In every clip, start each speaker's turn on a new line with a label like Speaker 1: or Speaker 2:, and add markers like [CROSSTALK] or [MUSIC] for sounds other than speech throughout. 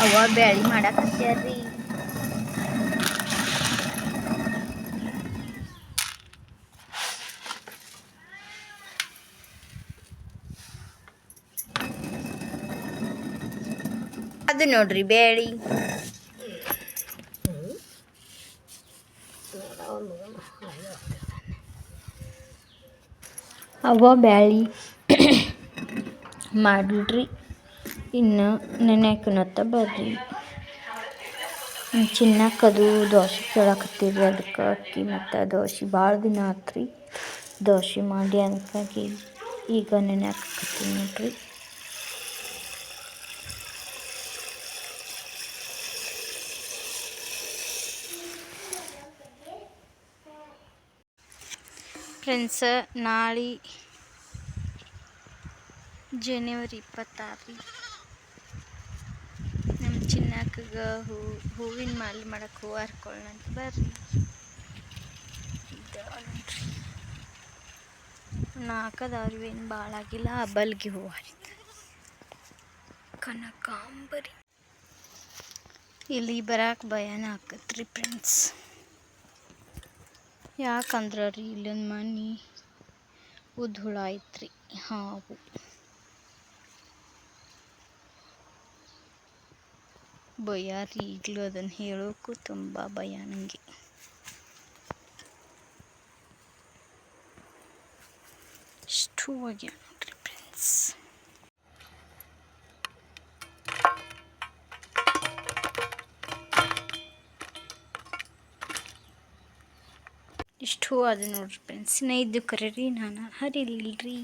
Speaker 1: ಅವ ಬ್ಯಾಳಿ ಮಾಡಾಕತ್ಯಾರ್ರಿ. ಅದು ನೋಡ್ರಿ ಬ್ಯಾಳಿ. ಅವ ಬ್ಯಾಳಿ [COUGHS] ಮಾಡಿಡ್ರಿ ಇನ್ನು ನೆನೆಕನತ್ತ ಬರ್ರಿ ಚಿನ್ನಕ್ಕದು ದೋಸೆ ಕೇಳಾಕತ್ತೀರಿ ಅದಕ್ಕೆ ಅಕ್ಕಿ ಮತ್ತು ದೋಸೆ. ಭಾಳ ದಿನ ಆತ್ರಿ ದೋಸೆ ಮಾಡಿ ಅದಕ್ಕಾಗಿ ಈಗ ನೆನೆಯಾಕತ್ತೀನಿ ನೋಡ್ರಿ. ಫ್ರೆಂಡ್ಸ, ನಾಳೆ ಜನವರಿ ಇಪ್ಪತ್ತಾರು. ಚಿನ್ನಕ್ಕಗ ಹೂ, ಹೂವಿನ ಮಾಲೆ ಮಾಡಕ್ಕೆ ಹೂವು ಹರ್ಕೊಳ್ಳಂತ ಬರ್ರಿ. ನಾಲ್ಕದವ್ರು ಏನು ಭಾಳ ಆಗಿಲ್ಲ. ಆ ಬಲ್ಗೆ ಹೂವು ಹರಿತು. ಕನಕಾಂಬರಿ. ಇಲ್ಲಿ ಬರಾಕ್ ಭಯನ ಹಾಕತ್ರಿ ಫ್ರೆಂಡ್ಸ್ ಯಾಕಂದ್ರೆ ರೀ ಇಲ್ಲೊಂದು ಮನೆ ಉದ್ಹುಳ ಐತ್ರಿ ಹಾವು. ಭಯ ರೀ ಈಗಲೂ ಅದನ್ನು ಹೇಳೋಕ್ಕೂ ತುಂಬ ಭಯ ನನಗೆ ಇಷ್ಟು ಹೋಗ್ಯ ನೋಡ್ರಿ ಫ್ರೆಂಡ್ಸ್ ಇಷ್ಟು ಅದು ನೋಡ್ರಿ ಫ್ರೆಂಡ್ಸ್ ಇನ್ನ ಇದ್ದು ಕರೀರಿ, ನಾನು ಹರಿಲಿಲ್ರಿ.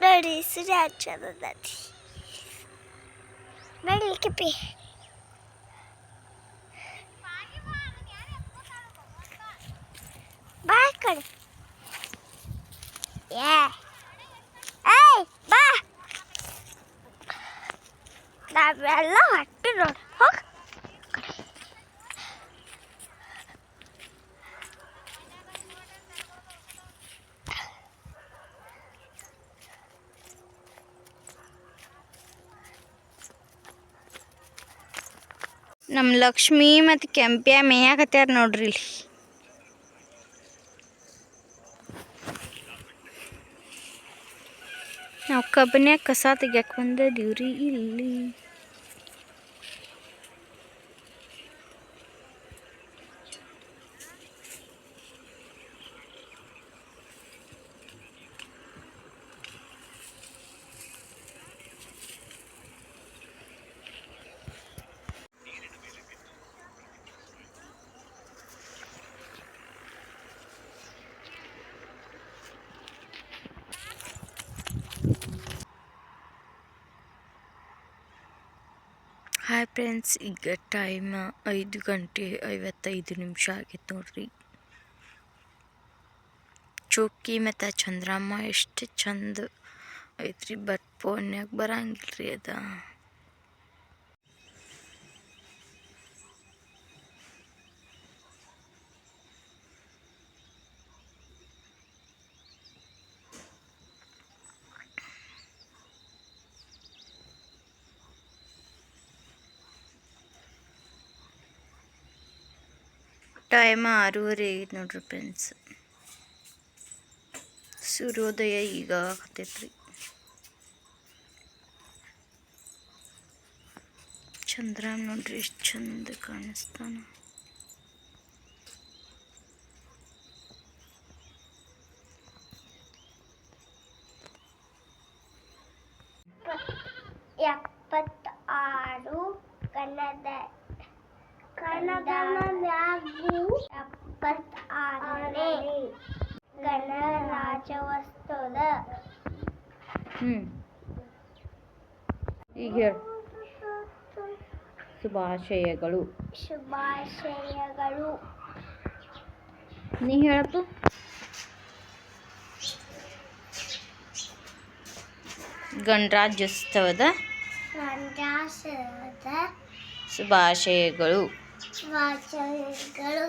Speaker 2: ನೋಡಿ ಸೂರ್ಯ വെള്ളിക്കപ്പി ബാക്കട് ഏ ഏയ് ബാ വെള്ളം വട്ടിട്ടുണ്ട്
Speaker 1: ನಮ್ಮ ಲಕ್ಷ್ಮಿ ಮತ್ತು ಕೆಂಪ್ಯ ಮೇಯಾಕತ್ಯಾರ ನೋಡ್ರಿ ಇಲ್ಲಿ. ನಾವು ಕಬ್ಬನ್ಯಾಗ ಕಸ ತೆಗಿಯಕ್ಕೆ ಬಂದದೀವ್ರಿ ಇಲ್ಲಿ. ಹಾಯ್ ಫ್ರೆಂಡ್ಸ್ ಈಗ ಟೈಮ್ ಐದು ಗಂಟೆ ಐವತ್ತೈದು ನಿಮಿಷ ಆಗೈತೆ ನೋಡ್ರಿ. ಚೌಕಿ ಮತ್ತು ಚಂದ್ರಮ್ಮ ಎಷ್ಟು ಚಂದ ಐತ್ರಿ ಬಟ್ ಫೋನ್ಯಾಗ ಬರಂಗಿಲ್ಲ ರೀ ಅದ. ಟೈಮ್ ಆರೂವರೆ ಆಗೈತೆ ನೋಡ್ರಿ ಫ್ರೆಂಡ್ಸ್ ಸೂರ್ಯೋದಯ ಈಗ ಆಗತೈತ್ರಿ ಚಂದ್ರ ನೋಡ್ರಿ ಎಷ್ಟು ಚಂದ ಕಾಣಿಸ್ತಾನ.
Speaker 2: ಎಪ್ಪತ್ತಾರು ಕನ್ನಡ ಕನ್ನಡ ಮ್ಯಾಗು ಎಪ್ಪತ್ತಾರನೇ ಗಣರಾಜ್ಯೋತ್ಸವದ
Speaker 1: ಹ್ಞೂ ಈಗ ಹೇಳು. ಶುಭಾಶಯಗಳು.
Speaker 2: ಶುಭಾಶಯಗಳು.
Speaker 1: ನೀ ಹೇಳಪ್ಪು. ಗಣರಾಜ್ಯೋತ್ಸವದ
Speaker 2: ಗಣರಾಜ್ಯೋತ್ಸವದ
Speaker 1: ಶುಭಾಶಯಗಳು.
Speaker 2: ಶುಭಾಶಯಗಳು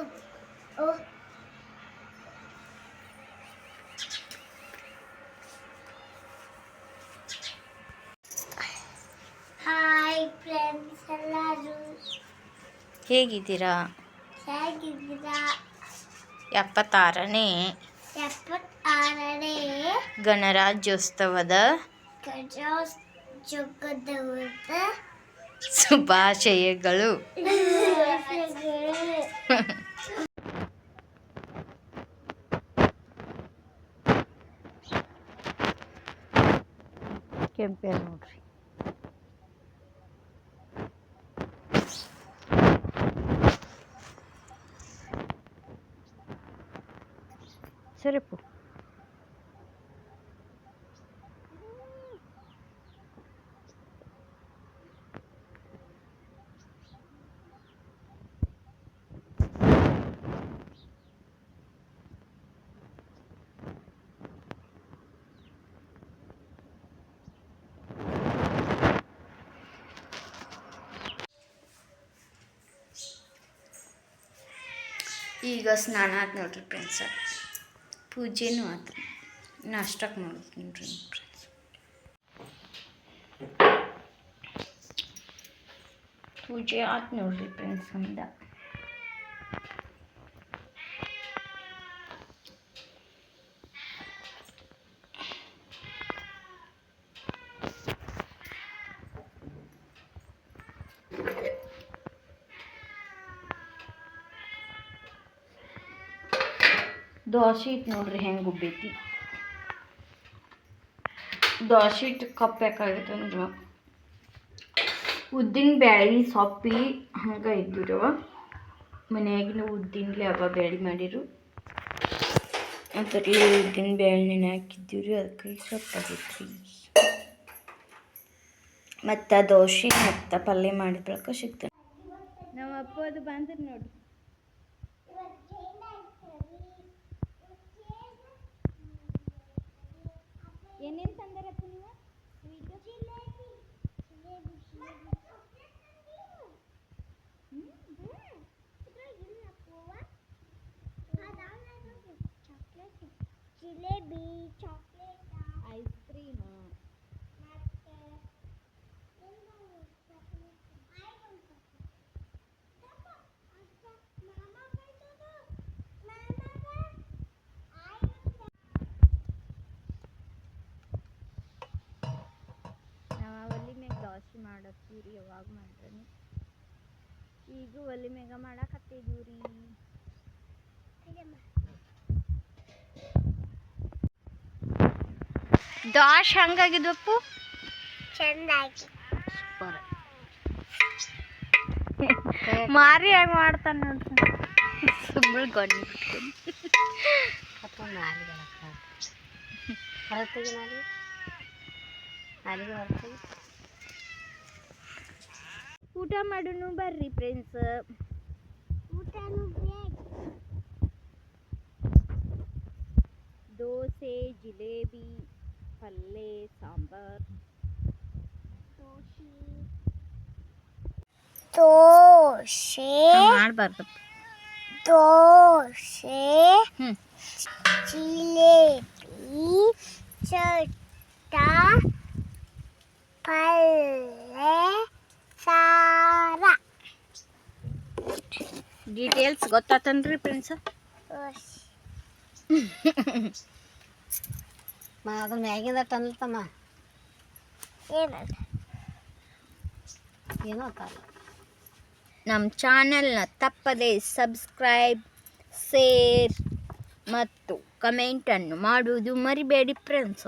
Speaker 2: ಹಾಯ್ ಫ್ರೆಂಡ್ಸ್ ಎಲ್ಲರೂ?
Speaker 1: ಹೇಗಿದ್ದೀರಾ?
Speaker 2: ಹೇಗಿದ್ದೀರಾ?
Speaker 1: ಎಪ್ಪತ್ತಾರನೇ.
Speaker 2: ಎಪ್ಪತ್ತಾರನೇ.
Speaker 1: ಗಣರಾಜ್ಯೋತ್ಸವದ
Speaker 2: ಗಜೋತ್ಸವದ
Speaker 1: ಶುಭಾಶಯಗಳು ಕೆಂಪೆ ನೋಡ್ರಿ ಸರಿಪು ಈಗ ಸ್ನಾನ ಆಯ್ತು ನೋಡ್ರಿ ಫ್ರೆಂಡ್ಸ ಪೂಜೆನೂ ಆಯ್ತು ನಾಷ್ಟಕ್ಕೆ ಮಾಡ್ತೀನಿ ನೋಡ್ರಿ ಫ್ರೆಂಡ್ಸ್ ಪೂಜೆ ಆಯ್ತು ನೋಡ್ರಿ ಫ್ರೆಂಡ್ಸ್ ಅಂದ ದೋಸೆ ಇಟ್ಟು ನೋಡ್ರಿ ಹೆಂಗೆ ಉಬ್ಬೈತಿ. ದೋಸೆ ಇಟ್ಟು ಕಪ್ ಬೇಕಾಗೈತೆ ಅಂದ್ರೆ. ಉದ್ದಿನ ಬ್ಯಾಳಿ ಸೊಪ್ಪಿ ಹಂಗೆ ಇದ್ದುರವ ಮನ್ಯಾಗಿನ ಉದ್ದಿನಲೆ ಅವ ಬ್ಯಾಳಿ ಮಾಡಿರು. ಅದರಲ್ಲಿ ಉದ್ದಿನ ಬ್ಯಾಳಿ ನೆನೆ ಹಾಕಿದ್ದೀವಿ ರೀ ಅದಕ್ಕೆ ರೀ ಮತ್ತು ದೋಸೆ ಮತ್ತು ಪಲ್ಯ ಮಾಡಿದ ಬಳಿಕ ಸಿಗ್ತದೆ. ನಮ್ಮ ಅಪ್ಪ ಅದು ಬಂದ್ರೆ ನೋಡಿ
Speaker 2: ಜಿಲೇಬಿ ಚಾಕ್ಲೇಟ್
Speaker 1: ಐಸ್ ಕ್ರೀಮ್ ನಾವು ಒಲಿ ಮ್ಯಾಗ ದೋಸೆ ಮಾಡತ್ತೀವಿ ರೀ ಯಾವಾಗ ಮಾಡ್ರಿ ಈಗ ಒಲಿ ಮ್ಯಾಗ ಮಾಡಾಕತ್ತೀವಿ ರೀ ದೋಶ್ ಹಂಗಾಗಿದ್ವಪ್ಪು
Speaker 2: ಚೆನ್ನಾಗಿ.
Speaker 1: ಮಾರಿ ಹೆಂಗ್ ಮಾಡ್ತಾನೆ ನೋಡ್ರಿ ಸುಮ್ಮನೆ ಗೊಂಡಿ
Speaker 2: ಹೊರತೆಗೆ ಮಾಡಿ ನಾಲಿಗೆ ಹೊರತೆಗೆ
Speaker 1: ಊಟ ಮಾಡೋನು ಬರ್ರಿ ಫ್ರೆಂಡ್ಸ್
Speaker 2: ಊಟನು ಬೇಕು
Speaker 1: ದೋಸೆ ಜಿಲೇಬಿ. ಪಲ್ಯ ಸಾಂಬಾರ್
Speaker 2: ದೋಸೆ
Speaker 1: ಮಾಡಬಾರ್ದು
Speaker 2: ದೋಸೆ
Speaker 1: ಹ್ಞೂ
Speaker 2: ಜಿಲೇಬಿ ಚಟ್ಟ ಪಲ್ಯ ಸಾರ
Speaker 1: ಡೀಟೇಲ್ಸ್ ಗೊತ್ತಾತನ್ರಿ ಫ್ರೆಂಡ್ಸ್
Speaker 2: ಅದು ಮ್ಯಾಗಿಂದ ತಂದಮ್ಮ ಏನಲ್ಲ ಏನೋ
Speaker 1: ನಮ್ಮ ಚಾನಲ್ನ ತಪ್ಪದೆ ಸಬ್ಸ್ಕ್ರೈಬ್ ಶೇರ್ ಮತ್ತು ಕಮೆಂಟನ್ನು ಮಾಡುವುದು ಮರಿಬೇಡಿ ಫ್ರೆಂಡ್ಸ್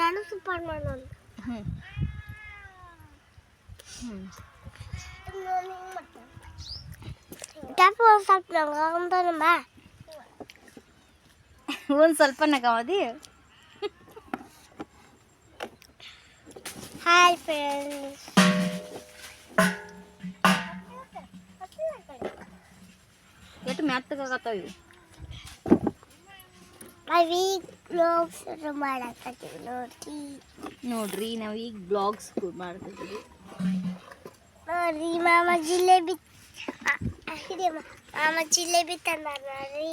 Speaker 2: ನಾನು ಸೂಪರ್ ಮಾಡೋಣ.
Speaker 1: ಹ್ಞೂ ಹ್ಞೂ
Speaker 2: ಒಂದು ಸ್ವಲ್ಪ ನಂಗೆ ಬಾ
Speaker 1: ಒಂದು ಸ್ವಲ್ಪ ನಗವದಿ?
Speaker 2: ಹಾಯ್ ಫ್ರೆಂಡ್ಸ್
Speaker 1: ಎಷ್ಟು ಮೆತ್ತಗಾಗತ್ತಾವ ಇವು?
Speaker 2: ನಾವೀಗ ಬ್ಲಾಗ್ಸ್ ಮಾಡಕತ್ತೀವಿ ನೋಡ್ರಿ
Speaker 1: ನೋಡ್ರಿ ನಾವು ಈಗ ಬ್ಲಾಗ್ಸ್ ಮಾಡ್ತಿದ್ದೀವಿ
Speaker 2: ನೋಡ್ರಿ ಮಾಮ ಜಿಲೇಬಿ ಅ- ಅ- ಇದೆ ಮಾ- ಮಾಮ ಜಿಲೇಬಿ ತಂದಾರ ನೋಡ್ರಿ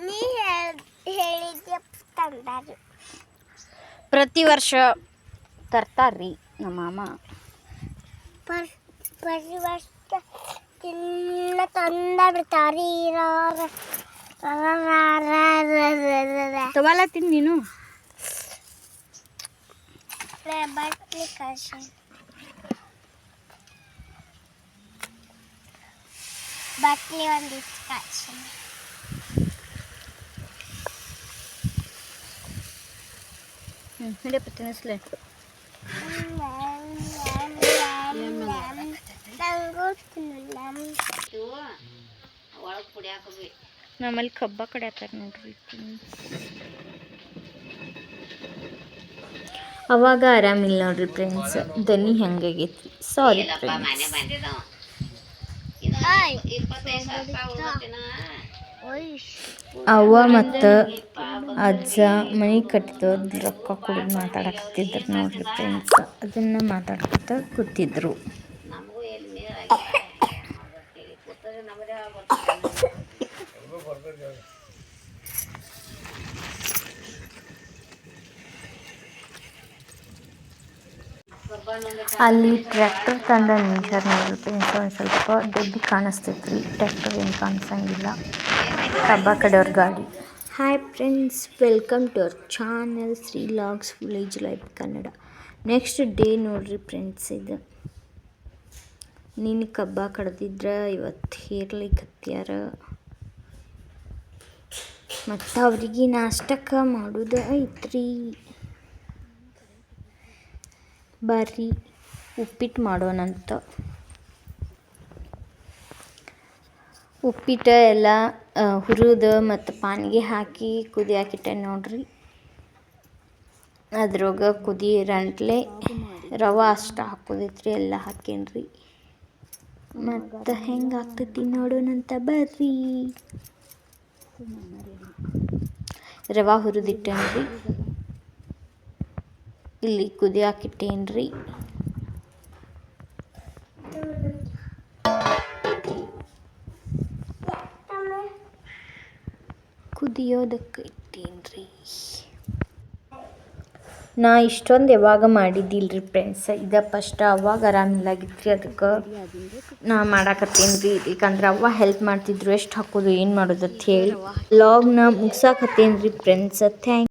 Speaker 2: ನೀ ಹೇಳ್- ಹೇಳಿದ್ದೆ ತಂದಾರ
Speaker 1: ಪ್ರತಿ ವರ್ಷ ತರ್ತಾರ್ರಿ ನಮ್ಮ ಮಾಮ
Speaker 2: ಪರ್ ಪ್ರತಿ ವರ್ಷ ತಿನ್ನ ತಂದ ಬಿಡ್ತಾರಿ
Speaker 1: ತಗೊಳ ತಿನ್ ನೀನು
Speaker 2: ಬಟ್ಲಿ ಕಳ್ಸಿ ಬಟ್ಲಿ ಒಂದಿಷ್ಟು ಕಳ್ಸಿ
Speaker 1: ಹ್ಞೂ ಹಿಡಿಯಪ್ಪ ತಿನ್ನಿಸ್ಲೆ
Speaker 2: ನಂಗೂ ತಿನ್ನಲ್ಲ
Speaker 1: ನಮ್ಮಲ್ಲಿ ಕಬ್ಬ ಕಡೆ ಆತಾರ ನೋಡ್ರಿ ಅವಾಗ ಆರಾಮಿಲ್ಲ ನೋಡ್ರಿ ಫ್ರೆಂಡ್ಸ್ ದನಿ ಹೆಂಗಾಗೈತಿ ಸಾರಿ ಅವ್ವ ಮತ್ತು ಅಜ್ಜ ಮನೆ ಕಟ್ಟಿದ ರೊಕ್ಕ ಕೊಡ್ ಮಾತಾಡಕತ್ತಿದ್ರು ನೋಡ್ರಿ ಫ್ರೆಂಡ್ಸ್ ಅದನ್ನು ಮಾತಾಡ್ಕೊತ ಕೂತಿದ್ರು. ಅಲ್ಲಿ ಟ್ರ್ಯಾಕ್ಟರ್ ತಂದ ನೇಚರ್ ನೋಡ್ರಿ ಒಂದು ಸ್ವಲ್ಪ ದೊಡ್ಡ ಕಾಣಿಸ್ತೈತ್ರಿ. ಟ್ರ್ಯಾಕ್ಟರ್ ಏನು ಕಾಣಿಸಂಗಿಲ್ಲ. ಕಬ್ಬ ಕಡೆಯವ್ರ ಗಾಡಿ. Hi friends welcome to our channel Shri logs village life Kannada next day ನೋಡ್ರಿ ಫ್ರೆಂಡ್ಸ್ ಇದು. ನಿನ್ನ ಕಬ್ಬ ಕಡ್ದಿದ್ರೆ ಇವತ್ತು ಹೇರ್ಲಿಕ್ಕೆ ಹತ್ಯಾರ. ಮತ್ತು ಅವರಿಗೆ ನಾಷ್ಟಕ್ಕೆ ಮಾಡೋದು ಐತ್ರಿ. ಬರ್ರಿ ಉಪ್ಪಿಟ್ಟು ಮಾಡೋಣಂತ. ಉಪ್ಪಿಟ್ಟು ಎಲ್ಲ ಹುರಿದು ಮತ್ತು ಪಾನಿಗೆ ಹಾಕಿ ಕುದಿಯಾಕಿಟ್ಟೆ ನೋಡ್ರಿ. ಅದ್ರೊಳಗೆ ಕುದಿ ರಂಟ್ಲೆ ರವೆ ಅಷ್ಟು ಹಾಕೋದೈತ್ರಿ ಎಲ್ಲ ಹಾಕೇನ್ರಿ. ಮತ್ತು ಹೆಂಗೆ ಆಗ್ತೈತಿ ನೋಡೋಣಂತ ಬರ್ರಿ. ರವೆ ಹುರಿದಿಟ್ಟೇನ್ರಿ. ಇಲ್ಲಿ ಕುದಿಯಾಕಿಟ್ಟೇನ್ರಿ ಕುದಿಯೋದಕ್ಕೆ ಇಟ್ಟೇನ್ರಿ. ನಾ ಇಷ್ಟೊಂದು ಯಾವಾಗ ಮಾಡಿದ್ದಿಲ್ರಿ ಫ್ರೆಂಡ್ಸ್ ಇದ ಫಸ್ಟ್ ಅವಾಗ ಆರಾಮಿಲ್ಲಾಗಿತ್ರಿ ಅದಕ್ಕೆ ನಾ ಮಾಡಾಕತ್ತೇನ್ರಿ. ಯಾಕಂದ್ರೆ ಅವ್ವ ಹೆಲ್ಪ್ ಮಾಡ್ತಿದ್ರು, ಎಷ್ಟು ಹಾಕೋದು, ಏನು ಮಾಡೋದು ಅಂತ ಹೇಳಿ. ಲಾಗ್ನ ನಾ ರೀ ಫ್ರೆಂಡ್ಸ್ ಥ್ಯಾಂಕ್